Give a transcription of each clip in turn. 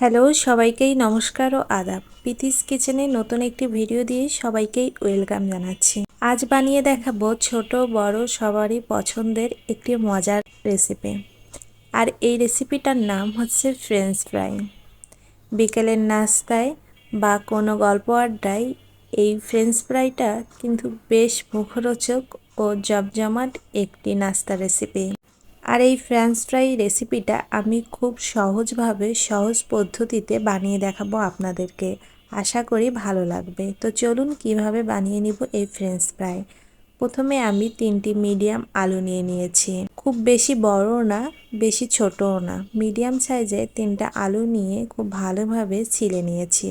Hello, সবাইকেই নমস্কার ও আদাব। পিতিস কিচেনে নতুন একটি ভিডিও দিয়ে সবাইকেই ওয়েলকাম জানাচ্ছি। আজ বানিয়ে দেখাবো ছোট, বড়, সবারই পছন্দের একটি মজার রেসিপি। আর এই রেসিপিটার নাম হচ্ছে ফ্রেঞ্চ ফ্রাই। বিকেলের নাস্তায় বা কোনো গল্প আড্ডায় এই ফ্রেঞ্চ ফ্রাইটা কিন্তু বেশ মুখরোচক ও জমজমাট একটি নাস্তা রেসিপি। আর এই ফ্রেঞ্চ ফ্রাই রেসিপিটা আমি খুব সহজভাবে, সহজ পদ্ধতিতে বানিয়ে দেখাবো আপনাদেরকে। আশা করি ভালো লাগবে। তো চলুন কীভাবে বানিয়ে নিব এই ফ্রেঞ্চ ফ্রাই প্রথমে আমি তিনটি মিডিয়াম আলু নিয়ে নিয়েছি। খুব বেশি বড়ও না, বেশি ছোটও না। মিডিয়াম সাইজে তিনটা আলু নিয়ে খুব ভালোভাবে ছিলে নিয়েছি।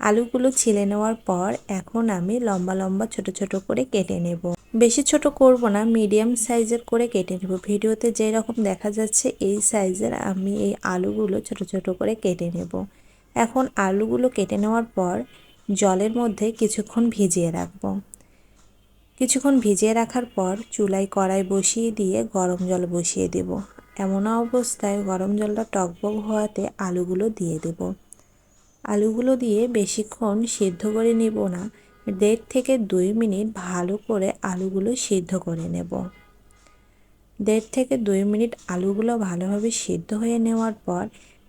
আলুগুলো ছিলে নেওয়ার পর এখন আমি লম্বা লম্বা ছোট ছোট করে কেটে নেব। বেশি ছোট করব না মিডিয়াম সাইজের করে কেটে নেব। ভিডিওতে যেই রকম দেখা যাচ্ছে, এই সাইজের আমি এই আলুগুলো ছোট ছোট করে কেটে নেব। এখন আলুগুলো কেটে নেওয়ার পর জলের মধ্যে কিছুক্ষণ ভিজিয়ে রাখব। কিছুক্ষণ ভিজিয়ে রাখার পর চুলায় কড়াই বসিয়ে দিয়ে গরম জল বসিয়ে দেব। এমন অবস্থায় গরম জলটা টকবক হওয়াতে আলুগুলো দিয়ে দেব। আলুগুলো দিয়ে বেশিক্ষণ সিদ্ধ করে নেব না দেড় থেকে দুই মিনিট ভালো করে আলুগুলো সিদ্ধ করে নেব। দেড় থেকে দুই মিনিট আলুগুলো ভালোভাবে সিদ্ধ হয়ে নেওয়ার পর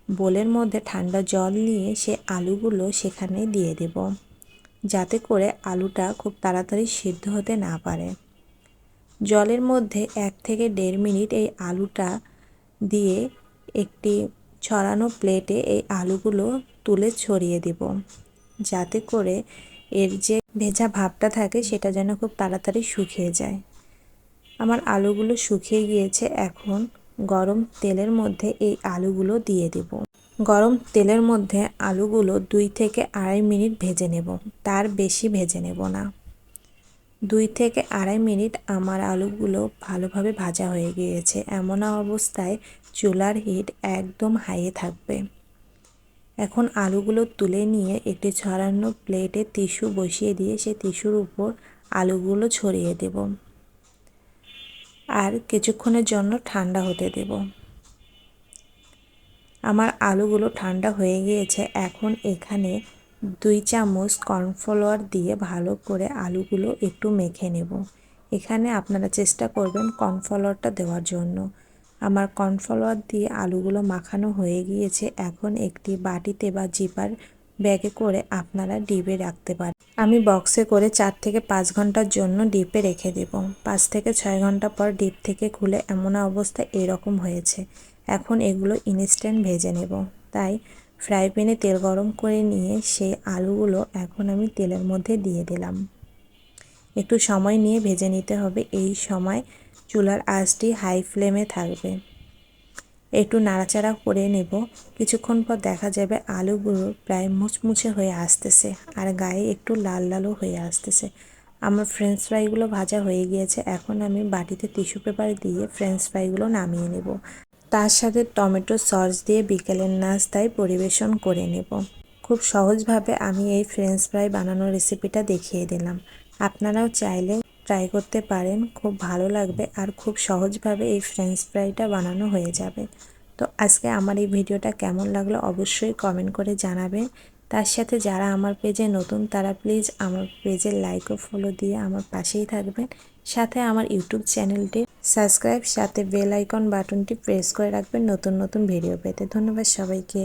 বোলের মধ্যে ঠান্ডা জল নিয়ে সে আলুগুলো সেখানে দিয়ে দেব, যাতে করে আলুটা খুব তাড়াতাড়ি সিদ্ধ হতে না পারে। জলের মধ্যে এক থেকে দেড় মিনিট এই আলুটা দিয়ে একটি ছড়ানো প্লেটে এই আলুগুলো তুলে ছড়িয়ে দেব, যাতে করে এর যে ভেজা ভাবটা থাকে সেটা যেন খুব তাড়াতাড়ি শুকিয়ে যায়। আমার আলুগুলো শুকিয়ে গিয়েছে, এখন গরম তেলের মধ্যে এই আলুগুলো দিয়ে দেব। গরম তেলের মধ্যে আলুগুলো দুই থেকে আড়াই মিনিট ভেজে নেব, তার বেশি ভেজে নেব না। দুই থেকে আড়াই মিনিট আমার আলুগুলো ভালোভাবে ভাজা হয়ে গিয়েছে, এমন অবস্থায় চুলার হিট একদম হাইয়ে থাকবে। এখন আলুগুলো তুলে নিয়ে একটি ছড়ানো প্লেটে টিস্যু বসিয়ে দিয়ে সে টিস্যুর উপর আলুগুলো ছড়িয়ে দেব। আর কিছুক্ষণের জন্য ঠান্ডা হতে দেব। আমার আলুগুলো ঠান্ডা হয়ে গিয়েছে। এখন এখানে দুই চামচ কর্নফ্লাওয়ার দিয়ে ভালো করে আলুগুলো একটু মেখে নেব। এখানে আপনারা চেষ্টা করবেন কর্নফ্লাওয়ারটা দেওয়ার জন্য। আমার কর্নফ্লাওয়ার দিয়ে আলুগুলো মাখানো হয়ে গিয়েছে। এখন একটি বাটিতে বা জিপার ব্যাগে করে আপনারা ডিপে রাখতে পারেন। আমি বক্সে করে চার থেকে পাঁচ ঘণ্টার জন্য ডিপে রেখে দেব। পাঁচ থেকে ছয় ঘণ্টা পর ডিপ থেকে খুলে এমন অবস্থা এরকম হয়েছে। এখন এগুলো ইনস্ট্যান্ট ভেজে নেব। তাই ফ্রাই প্যানে তেল গরম করে নিয়ে সেই আলুগুলো এখন আমি তেলের মধ্যে দিয়ে দিলাম। একটু সময় নিয়ে ভেজে নিতে হবে। এই সময় চুলার আঁচটি হাই ফ্লেমে থাকবে। একটু নাড়াচাড়া করে নেব। কিছুক্ষণ পর দেখা যাবে আলুগুলো প্রায় মুচমুচে হয়ে আসতেছে আর গায়ে একটু লাল লালও হয়ে আসতেছে। আমার ফ্রেঞ্চ ফ্রাইগুলো ভাজা হয়ে গিয়েছে। এখন আমি বাটিতে টিস্যু পেপার দিয়ে ফ্রেঞ্চ ফ্রাইগুলো নামিয়ে নেব। তার সাথে টমেটো সস দিয়ে বিকেলের নাস্তায় পরিবেশন করে নেব। খুব সহজভাবে আমি এই ফ্রেঞ্চ ফ্রাই বানানোর রেসিপিটা দেখিয়ে দিলাম। আপনারাও চাইলে ট্রাই করতে পারেন। খুব ভালো লাগবে আর খুব সহজভাবে এই ফ্রেঞ্চ ফ্রাইটা বানানো হয়ে যাবে। তো আজকে আমার এই ভিডিওটা কেমন লাগল অবশ্যই কমেন্ট করে জানাবেন। তার সাথে যারা আমার পেজে নতুন, তারা প্লিজ আমার পেজে লাইক ও ফলো দিয়ে আমার পাশেই থাকবেন। সাথে আমার ইউটিউব চ্যানেলটি সাবস্ক্রাইব সাথে বেল আইকন বাটনটি প্রেস করে রাখবেন নতুন নতুন ভিডিও পেতে। ধন্যবাদ সবাইকে।